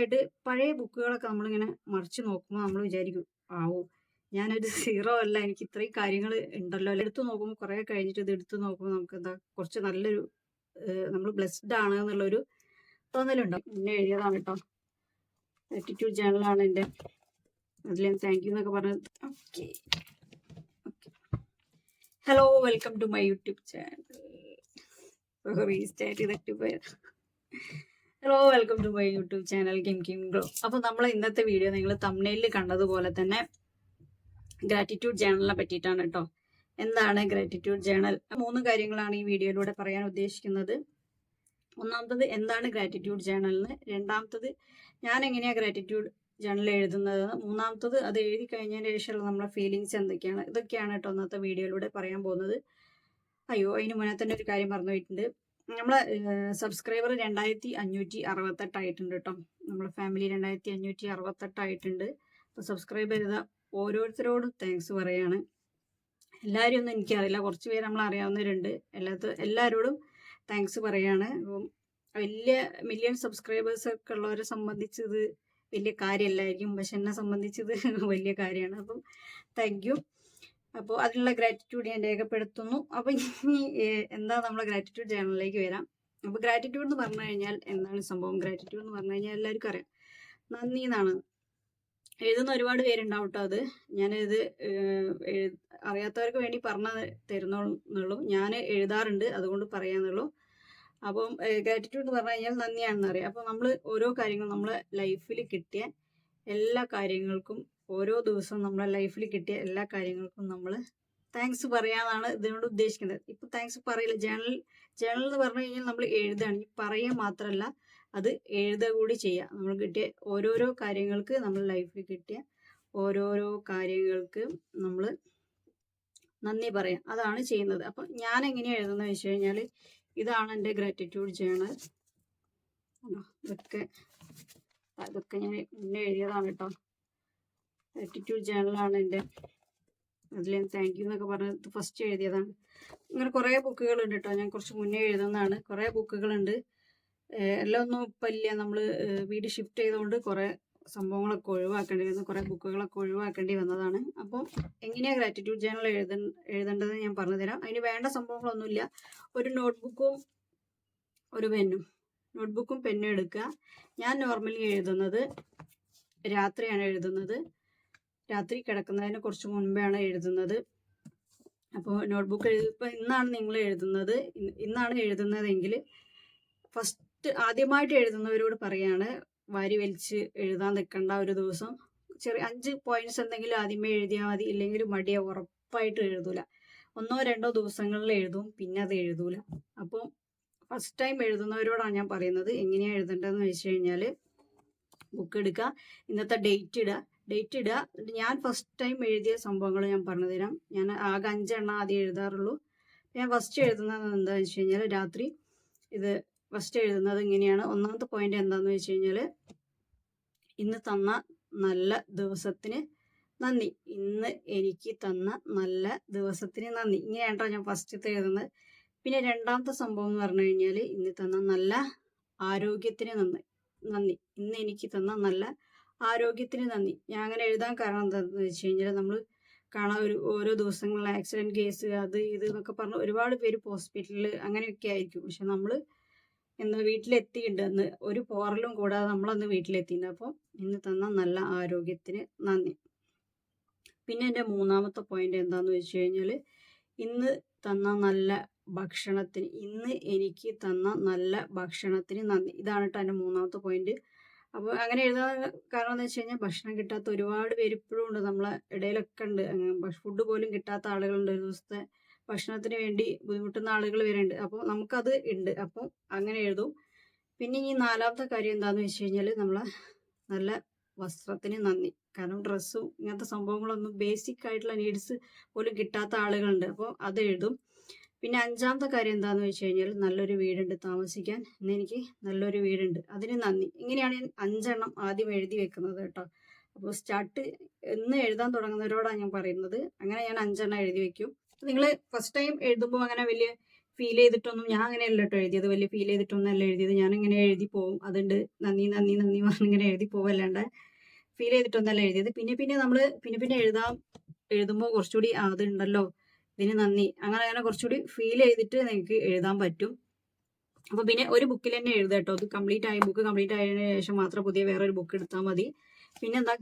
ആയിട്ട് പഴയ ബുക്കുകളൊക്കെ നമ്മളിങ്ങനെ മറിച്ച് നോക്കുമ്പോൾ നമ്മൾ വിചാരിക്കും ആവോ ഞാനൊരു സീറോ അല്ല എനിക്ക് ഇത്രയും കാര്യങ്ങൾ ഉണ്ടല്ലോ. എടുത്തു നോക്കുമ്പോൾ കുറേ കഴിഞ്ഞിട്ട് ഇത് എടുത്തു നോക്കുമ്പോൾ നമുക്ക് എന്താ കുറച്ച് നല്ലൊരു നമ്മൾ ബ്ലെസ്ഡ് ആണ് എന്നുള്ളൊരു തോന്നലുണ്ടാവും പിന്നെ എഴുതിയതാണ് കേട്ടോ ആറ്റിറ്റ്യൂഡ് ജേണലാണ് എന്റെ. അതിൽ ഞാൻ താങ്ക് യു എന്നൊക്കെ പറഞ്ഞത്. Okay hello welcome to my YouTube channel restart ചെയ്തിട്ട് പോയത് hello welcome to my YouTube channel Kim Kim grow അപ്പോൾ നമ്മൾ ഇന്നത്തെ വീഡിയോ നിങ്ങൾ തമ്മിലിൽ കണ്ടതുപോലെ തന്നെ ഗ്രാറ്റിറ്റ്യൂഡ് ജേണലിനെ പറ്റിയിട്ടാണ് കേട്ടോ എന്താണ് ഗ്രാറ്റിറ്റ്യൂഡ് ജേണൽ മൂന്ന് കാര്യങ്ങളാണ് ഈ വീഡിയോയിലൂടെ പറയാൻ ഉദ്ദേശിക്കുന്നത്. ഒന്നാമത്തത് എന്താണ് ഗ്രാറ്റിറ്റ്യൂഡ് ജേണലിന് രണ്ടാമത്തത് ഞാൻ എങ്ങനെയാണ് ഗ്രാറ്റിറ്റ്യൂഡ് ജേണൽ എഴുതുന്നത്? മൂന്നാമത്തത് അത് എഴുതി കഴിഞ്ഞതിന് ശേഷമുള്ള നമ്മുടെ ഫീലിങ്സ് എന്തൊക്കെയാണ്? ഇതൊക്കെയാണ് കേട്ടോ ഇന്നത്തെ വീഡിയോയിലൂടെ പറയാൻ പോകുന്നത്. അയ്യോ അതിന് മുന്നേ തന്നെ ഒരു കാര്യം പറഞ്ഞു പോയിട്ടുണ്ട്. നമ്മളെ സബ്സ്ക്രൈബർ രണ്ടായിരത്തി അഞ്ഞൂറ്റി അറുപത്തെട്ടായിട്ടുണ്ട് കേട്ടോ നമ്മളെ ഫാമിലി രണ്ടായിരത്തി അഞ്ഞൂറ്റി അറുപത്തെട്ടായിട്ടുണ്ട് അപ്പോൾ സബ്സ്ക്രൈബ് ചെയ്ത ഓരോരുത്തരോടും താങ്ക്സ് പറയാണ്. എല്ലാവരും ഒന്നും എനിക്കറിയില്ല. കുറച്ച് പേര് നമ്മൾ അറിയാവുന്നവരുണ്ട്. എല്ലാത്ത എല്ലാവരോടും താങ്ക്സ് പറയാണ്. അപ്പം വലിയ മില്യൺ സബ്സ്ക്രൈബേഴ്സ് ഒക്കെ ഉള്ളവരെ സംബന്ധിച്ച് ഇത് വലിയ കാര്യമല്ലായിരിക്കും പക്ഷെ എന്നെ സംബന്ധിച്ച് ഇത് വലിയ കാര്യമാണ്. അപ്പം താങ്ക് യു അപ്പോൾ അതിനുള്ള ഗ്രാറ്റിറ്റ്യൂഡ് ഞാൻ രേഖപ്പെടുത്തുന്നു. അപ്പോൾ ഇനി എന്താ നമ്മളെ ഗ്രാറ്റിറ്റ്യൂഡ് ചാനലിലേക്ക് വരാം. അപ്പോൾ ഗ്രാറ്റിറ്റ്യൂഡ് എന്ന് പറഞ്ഞു കഴിഞ്ഞാൽ എന്താണ് സംഭവം? ഗ്രാറ്റിറ്റ്യൂഡ് എന്ന് പറഞ്ഞു കഴിഞ്ഞാൽ എല്ലാവർക്കും അറിയാം. നന്ദി എന്നാണ്. എഴുതുന്ന ഒരുപാട് പേരുണ്ടാവും കേട്ടോ അത്. ഞാനിത് അറിയാത്തവർക്ക് വേണ്ടി പറഞ്ഞു തരുന്നുള്ളൂ. ഞാൻ എഴുതാറുണ്ട് അതുകൊണ്ട് പറയാന്നുള്ളൂ. അപ്പം ഗ്രാറ്റിറ്റ്യൂഡ് എന്ന് പറഞ്ഞു കഴിഞ്ഞാൽ നന്ദിയാണെന്ന് അറിയാം. അപ്പോൾ നമ്മൾ ഓരോ കാര്യങ്ങളും നമ്മളെ ലൈഫിൽ കിട്ടിയ എല്ലാ കാര്യങ്ങൾക്കും ഓരോ ദിവസവും നമ്മളെ ലൈഫിൽ കിട്ടിയ എല്ലാ കാര്യങ്ങൾക്കും നമ്മൾ താങ്ക്സ് പറയാനാണ് ഇതിനോട് ഉദ്ദേശിക്കുന്നത്. ഇപ്പൊ താങ്ക്സ് പറയില്ല. ജേണൽ ജേണൽ എന്ന് പറഞ്ഞു കഴിഞ്ഞാൽ നമ്മൾ എഴുതുകയാണ് പറയുക മാത്രമല്ല അത് എഴുതുക കൂടി ചെയ്യുക നമ്മൾ കിട്ടിയ ഓരോരോ കാര്യങ്ങൾക്ക് നമ്മൾ ലൈഫിൽ കിട്ടിയ ഓരോരോ കാര്യങ്ങൾക്ക് നമ്മൾ നന്ദി പറയാം. അതാണ് ചെയ്യുന്നത്. അപ്പം ഞാൻ എങ്ങനെയാണ് എഴുതുന്നത് വെച്ച് കഴിഞ്ഞാൽ ഇതാണ് എന്റെ ഗ്രാറ്റിറ്റ്യൂഡ് ജേണൽ ഇതൊക്കെ അതൊക്കെ ഞാൻ മുന്നേ എഴുതിയതാണ് കേട്ടോ. ഗ്രാറ്റിറ്റ്യൂഡ് ജേണലാണ് എന്റെ അതിൽ ഞാൻ താങ്ക് യു എന്നൊക്കെ പറഞ്ഞത് ഫസ്റ്റ് എഴുതിയതാണ്. ഇങ്ങനെ കുറേ ബുക്കുകളുണ്ട് കേട്ടോ. ഞാൻ കുറച്ച് മുന്നേ എഴുതുന്നതാണ്. കുറേ ബുക്കുകളുണ്ട്. എല്ലാം ഒന്നും ഇപ്പം ഇല്ല. നമ്മൾ വീട് ഷിഫ്റ്റ് ചെയ്തുകൊണ്ട് കുറേ സംഭവങ്ങളൊക്കെ ഒഴിവാക്കേണ്ടി വന്നു കുറേ ബുക്കുകളൊക്കെ ഒഴിവാക്കേണ്ടി വന്നതാണ്. അപ്പോൾ എങ്ങനെയാണ് ഗ്രാറ്റിറ്റ്യൂഡ് ജേണൽ എഴുത എഴുതേണ്ടത് ഞാൻ പറഞ്ഞുതരാം. അതിന് വേണ്ട സംഭവങ്ങളൊന്നുമില്ല. ഒരു നോട്ട്ബുക്കും ഒരു പെന്നും നോട്ട്ബുക്കും പെന്നും എടുക്കുക. ഞാൻ നോർമലി എഴുതുന്നത് രാത്രിയാണ് എഴുതുന്നത്. രാത്രി കിടക്കുന്നതിന് കുറച്ച് മുൻപെയാണ് എഴുതുന്നത്. അപ്പോൾ നോട്ട്ബുക്ക് എഴുതി ഇപ്പോൾ ഇന്നാണ് നിങ്ങൾ എഴുതുന്നത്. ഇന്നാണ് എഴുതുന്നതെങ്കിൽ ഫസ്റ്റ് ആദ്യമായിട്ട് എഴുതുന്നവരോട് പറയാണ് വാരി വലിച്ച് എഴുതാൻ നിൽക്കേണ്ട ഒരു ദിവസം. ചെറിയ അഞ്ച് പോയിന്റ്സ് എന്തെങ്കിലും ആദ്യമേ എഴുതിയാൽ മതി. ഇല്ലെങ്കിൽ മടിയെ ഉറപ്പായിട്ട് എഴുതൂല. ഒന്നോ രണ്ടോ ദിവസങ്ങളിൽ എഴുതും. പിന്നെ അത് എഴുതൂല. അപ്പോൾ ഫസ്റ്റ് ടൈം എഴുതുന്നവരോടാണ് ഞാൻ പറയുന്നത്. എങ്ങനെയാണ് എഴുതേണ്ടതെന്ന് വെച്ച് കഴിഞ്ഞാൽ ബുക്ക് എടുക്കുക. ഇന്നത്തെ ഡേറ്റ് ഇടുക. ഡേറ്റ് ഇടുക. എന്നിട്ട് ഞാൻ ഫസ്റ്റ് ടൈം എഴുതിയ സംഭവങ്ങൾ ഞാൻ പറഞ്ഞു തരാം ഞാൻ ആകെ അഞ്ചെണ്ണം ആദ്യം എഴുതാറുള്ളൂ. ഞാൻ ഫസ്റ്റ് എഴുതുന്നത് എന്താണെന്ന് വെച്ച് കഴിഞ്ഞാൽ രാത്രി. ഇത് ഫസ്റ്റ് എഴുതുന്നത് ഇങ്ങനെയാണ്. ഒന്നാമത്തെ പോയിന്റ് എന്താണെന്ന് വെച്ച് കഴിഞ്ഞാൽ ഇന്ന് തന്ന നല്ല ദിവസത്തിന് നന്ദി. ഇന്ന് എനിക്ക് തന്ന നല്ല ദിവസത്തിന് നന്ദി. ഇങ്ങനെയാണ്ടോ ഞാൻ ഫസ്റ്റത്തെ എഴുതുന്നത്. പിന്നെ രണ്ടാമത്തെ സംഭവം എന്ന് പറഞ്ഞു കഴിഞ്ഞാൽ ഇന്ന് തന്ന നല്ല ആരോഗ്യത്തിന് നന്ദി. നന്ദി. ഇന്ന് എനിക്ക് തന്ന നല്ല ആരോഗ്യത്തിന് നന്ദി. ഞാൻ അങ്ങനെ എഴുതാൻ കാരണം എന്താണെന്ന് വെച്ച് കഴിഞ്ഞാൽ നമ്മൾ കാണാൻ ഒരു ഓരോ ദിവസങ്ങളിൽ ആക്സിഡന്റ് കേസ് അത് ഇത് എന്നൊക്കെ പറഞ്ഞ് ഒരുപാട് പേര് ഹോസ്പിറ്റലിൽ അങ്ങനെയൊക്കെ ആയിരിക്കും. പക്ഷെ നമ്മൾ എന്ന് വീട്ടിലെത്തിയിട്ടുണ്ട് അന്ന് ഒരു പോറലും കൂടാതെ നമ്മളന്ന് വീട്ടിലെത്തിയിട്ടുണ്ട് അപ്പോൾ ഇന്ന് തന്ന നല്ല ആരോഗ്യത്തിന് നന്ദി. പിന്നെ എന്റെ മൂന്നാമത്തെ പോയിന്റ് എന്താണെന്ന് വെച്ച് കഴിഞ്ഞാൽ ഇന്ന് തന്ന നല്ല ഭക്ഷണത്തിന് ഇന്ന് എനിക്ക് തന്ന നല്ല ഭക്ഷണത്തിന് നന്ദി. ഇതാണ് കേട്ടോ എന്റെ മൂന്നാമത്തെ പോയിന്റ് അപ്പോൾ അങ്ങനെ എഴുതാൻ കാരണം എന്ന് വെച്ച് കഴിഞ്ഞാൽ ഭക്ഷണം കിട്ടാത്ത ഒരുപാട് പേര് ഇപ്പോഴും ഉണ്ട്. നമ്മളെ ഇടയിലൊക്കെ ഉണ്ട്. ഫുഡ് പോലും കിട്ടാത്ത ആളുകളുണ്ട്. ഒരു ദിവസത്തെ ഭക്ഷണത്തിന് വേണ്ടി ബുദ്ധിമുട്ടുന്ന ആളുകൾ വരെ ഉണ്ട്. അപ്പോൾ നമുക്കത് ഉണ്ട്. അപ്പോൾ അങ്ങനെ എഴുതും. പിന്നെ ഈ നാലാമത്തെ കാര്യം എന്താണെന്ന് വെച്ച് കഴിഞ്ഞാൽ നമ്മളെ നല്ല വസ്ത്രത്തിന് നന്ദി. കാരണം ഡ്രസ്സും ഇങ്ങനത്തെ സംഭവങ്ങളൊന്നും ബേസിക് ആയിട്ടുള്ള നീഡ്സ് പോലും കിട്ടാത്ത ആളുകളുണ്ട്. അപ്പോൾ അത് എഴുതും. പിന്നെ അഞ്ചാമത്തെ കാര്യം എന്താണെന്ന് വെച്ച് കഴിഞ്ഞാൽ നല്ലൊരു വീടുണ്ട് താമസിക്കാൻ. ഇന്ന് എനിക്ക് നല്ലൊരു വീടുണ്ട്. അതിന് നന്ദി. ഇങ്ങനെയാണ് ഞാൻ അഞ്ചെണ്ണം ആദ്യം എഴുതി വെക്കുന്നത് കേട്ടോ. അപ്പോൾ സ്റ്റാർട്ട് എന്ന് എഴുതാൻ തുടങ്ങുന്നവരോടാണ് ഞാൻ പറയുന്നത്. അങ്ങനെ ഞാൻ അഞ്ചെണ്ണം എഴുതി വെക്കും. നിങ്ങൾ ഫസ്റ്റ് ടൈം എഴുതുമ്പോൾ അങ്ങനെ വലിയ ഫീൽ ചെയ്തിട്ടൊന്നും ഞാൻ അങ്ങനെയല്ല കേട്ടോ എഴുതിയത്. വലിയ ഫീൽ ചെയ്തിട്ടൊന്നും അല്ല എഴുതിയത്. ഞാൻ ഇങ്ങനെ എഴുതി പോകും അതുണ്ട്. നന്ദി നന്ദി നന്ദി ഇങ്ങനെ എഴുതി പോവല്ലാണ്ട് ഫീൽ ചെയ്തിട്ടൊന്നല്ല എഴുതിയത്. പിന്നെ പിന്നെ നമ്മൾ പിന്നെ പിന്നെ എഴുതാം എഴുതുമ്പോൾ കുറച്ചുകൂടി അതുണ്ടല്ലോ ഇതിന് നന്ദി. അങ്ങനെ അങ്ങനെ കുറച്ചുകൂടി ഫീൽ ചെയ്തിട്ട് നിങ്ങൾക്ക് എഴുതാൻ പറ്റും. അപ്പോൾ പിന്നെ ഒരു ബുക്കിൽ തന്നെ എഴുതുക കേട്ടോ. അത് കംപ്ലീറ്റ് ആയി ബുക്ക് കംപ്ലീറ്റ് ആയതിനു ശേഷം മാത്രം പുതിയ വേറെ ഒരു ബുക്ക് എടുത്താൽ മതി. പിന്നെ എന്താ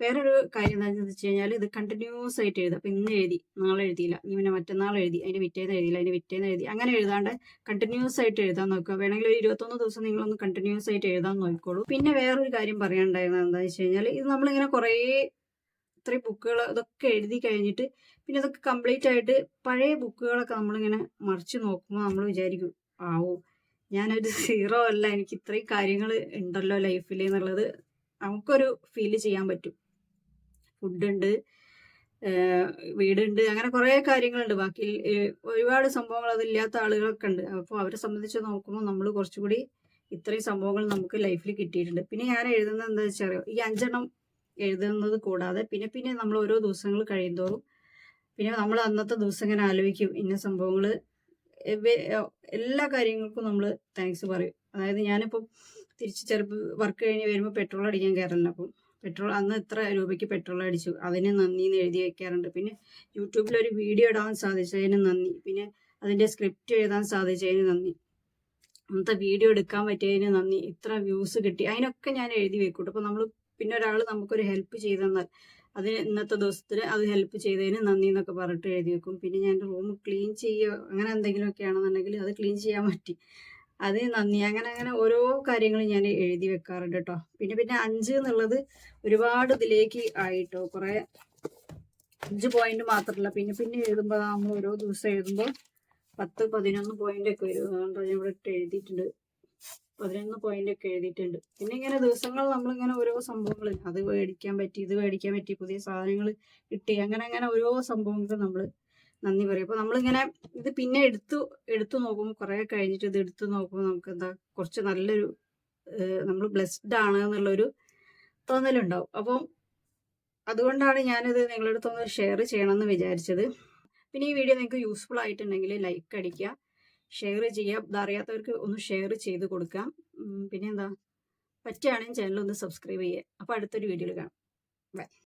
ഒരു കാര്യം എന്താണെന്ന് വെച്ച് കഴിഞ്ഞാൽ ഇത് കണ്ടിന്യൂസ് ആയിട്ട് എഴുതുക. അപ്പം ഇന്ന് എഴുതി നാളെ എഴുതിയില്ല. ഇനി പിന്നെ മറ്റന്നാൾ എഴുതി അതിന് വിറ്റേന്ന് എഴുതിയില്ല അതിന് വിറ്റേന്ന് എഴുതി. അങ്ങനെ എഴുതാണ്ട് കണ്ടിന്യൂസ് ആയിട്ട് എഴുതാൻ നോക്കുക. വേണമെങ്കിൽ ഒരു ഇരുപത്തൊന്ന് ദിവസം നിങ്ങളൊന്ന് കണ്ടിന്യൂസ് ആയിട്ട് എഴുതാൻ നോക്കിക്കോളൂ. പിന്നെ വേറൊരു കാര്യം പറയാനുണ്ടായിരുന്നത് എന്താണെന്ന് വെച്ച് കഴിഞ്ഞാൽ ഇത് നമ്മളിങ്ങനെ കുറേ ഇത്രയും ബുക്കുകൾ ഇതൊക്കെ എഴുതി കഴിഞ്ഞിട്ട് പിന്നെ ഇതൊക്കെ കംപ്ലീറ്റ് ആയിട്ട് പഴയ ബുക്കുകളൊക്കെ നമ്മളിങ്ങനെ മറിച്ച് നോക്കുമ്പോൾ നമ്മൾ വിചാരിക്കും ആവോ ഞാനൊരു സീറോ അല്ല എനിക്ക് ഇത്രയും കാര്യങ്ങൾ ഉണ്ടല്ലോ ലൈഫിൽ എന്നുള്ളത് നമുക്കൊരു ഫീൽ ചെയ്യാൻ പറ്റും. ഫുഡുണ്ട് വീടുണ്ട് അങ്ങനെ കുറേ കാര്യങ്ങളുണ്ട്. ബാക്കി ഒരുപാട് സംഭവങ്ങൾ അതില്ലാത്ത ആളുകളൊക്കെ ഉണ്ട്. അപ്പോൾ അവരെ സംബന്ധിച്ച് നോക്കുമ്പോൾ നമ്മൾ കുറച്ചുകൂടി ഇത്രയും സംഭവങ്ങൾ നമുക്ക് ലൈഫിൽ കിട്ടിയിട്ടുണ്ട്. പിന്നെ ഞാൻ എഴുതുന്നത് എന്താ വെച്ചാൽ ഈ അഞ്ചെണ്ണം എഴുതുന്നത് കൂടാതെ പിന്നെ പിന്നെ നമ്മൾ ഓരോ ദിവസങ്ങൾ കഴിയുന്തോറും പിന്നെ നമ്മൾ അന്നത്തെ ദിവസം ഇങ്ങനെ ആലോചിക്കും ഇന്ന സംഭവങ്ങൾ എല്ലാ കാര്യങ്ങൾക്കും നമ്മൾ താങ്ക്സ് പറയും. അതായത് ഞാനിപ്പോൾ തിരിച്ച് ചിലപ്പോൾ വർക്ക് കഴിഞ്ഞ് വരുമ്പോൾ പെട്രോൾ അടിക്കാൻ കയറില്ല അപ്പം പെട്രോൾ അന്ന് ഇത്ര രൂപയ്ക്ക് പെട്രോൾ അടിച്ചു? അതിന് നന്ദി എന്ന് എഴുതി വെക്കാറുണ്ട്. പിന്നെ യൂട്യൂബിൽ ഒരു വീഡിയോ ഇടാൻ സാധിച്ചതിന് നന്ദി. പിന്നെ അതിന്റെ സ്ക്രിപ്റ്റ് എഴുതാൻ സാധിച്ചതിന് നന്ദി. അന്നത്തെ വീഡിയോ എടുക്കാൻ പറ്റിയതിന് നന്ദി. ഇത്ര വ്യൂസ് കിട്ടി. അതിനൊക്കെ ഞാൻ എഴുതി വെക്കൂട്ടോ. അപ്പോൾ നമ്മൾ പിന്നെ ഒരാൾ നമുക്കൊരു ഹെൽപ്പ് ചെയ്തു തന്നാൽ അതിന് ഇന്നത്തെ ദിവസത്തിൽ അത് ഹെൽപ്പ് ചെയ്തതിന് നന്ദി എന്നൊക്കെ പറഞ്ഞിട്ട് എഴുതി വെക്കും. പിന്നെ ഞാൻ റൂം ക്ലീൻ ചെയ്യുക അങ്ങനെ എന്തെങ്കിലുമൊക്കെ ആണെന്നുണ്ടെങ്കിൽ അത് ക്ലീൻ ചെയ്യാൻ പറ്റി. അത് നന്ദി. അങ്ങനെ അങ്ങനെ ഓരോ കാര്യങ്ങളും ഞാൻ എഴുതി വെക്കാറുണ്ട് കേട്ടോ. പിന്നെ പിന്നെ അഞ്ച് എന്നുള്ളത് ഒരുപാട് ഇതിലേക്ക് ആയിട്ടോ. കുറേ അഞ്ച് പോയിന്റ് മാത്രമല്ല. പിന്നെ പിന്നെ എഴുതുമ്പോൾ നമ്മൾ ഓരോ ദിവസം എഴുതുമ്പോൾ പത്ത് പതിനൊന്ന് പോയിന്റ് ഒക്കെ വരും. അതുകൊണ്ട് ഞാൻ ഇവിടെ എഴുതിയിട്ടുണ്ട്. പതിനൊന്ന് പോയിന്റ് ഒക്കെ എഴുതിയിട്ടുണ്ട്. പിന്നെ ഇങ്ങനെ ദിവസങ്ങൾ നമ്മളിങ്ങനെ ഓരോ സംഭവങ്ങൾ അത് മേടിക്കാൻ പറ്റി ഇത് മേടിക്കാൻ പറ്റി പുതിയ സാധനങ്ങൾ കിട്ടി അങ്ങനെ അങ്ങനെ ഓരോ സംഭവങ്ങൾ നമ്മൾ നന്ദി പറയും. അപ്പോൾ നമ്മളിങ്ങനെ ഇത് പിന്നെ എടുത്തു എടുത്തു നോക്കുമ്പോൾ കുറേ കഴിഞ്ഞിട്ട് ഇത് എടുത്തു നോക്കുമ്പോൾ നമുക്ക് എന്താ കുറച്ച് നല്ലൊരു നമ്മൾ ബ്ലെസ്ഡ് ആണ് എന്നുള്ളൊരു തോന്നലുണ്ടാവും. അപ്പം അതുകൊണ്ടാണ് ഞാനിത് നിങ്ങളുടെ അടുത്തൊന്ന് ഷെയർ ചെയ്യണമെന്ന് വിചാരിച്ചത്. പിന്നെ ഈ വീഡിയോ നിങ്ങൾക്ക് യൂസ്ഫുൾ ആയിട്ടുണ്ടെങ്കിൽ ലൈക്ക് അടിക്കുക. ഷെയർ ചെയ്യുക ഇതറിയാത്തവർക്ക് ഒന്ന് ഷെയർ ചെയ്ത് കൊടുക്കാം. പിന്നെന്താ? പറ്റുകയാണെങ്കിൽ ചാനൽ ഒന്ന് സബ്സ്ക്രൈബ് ചെയ്യുക. അപ്പോൾ അടുത്തൊരു വീഡിയോയിൽ കാണാം. ബൈ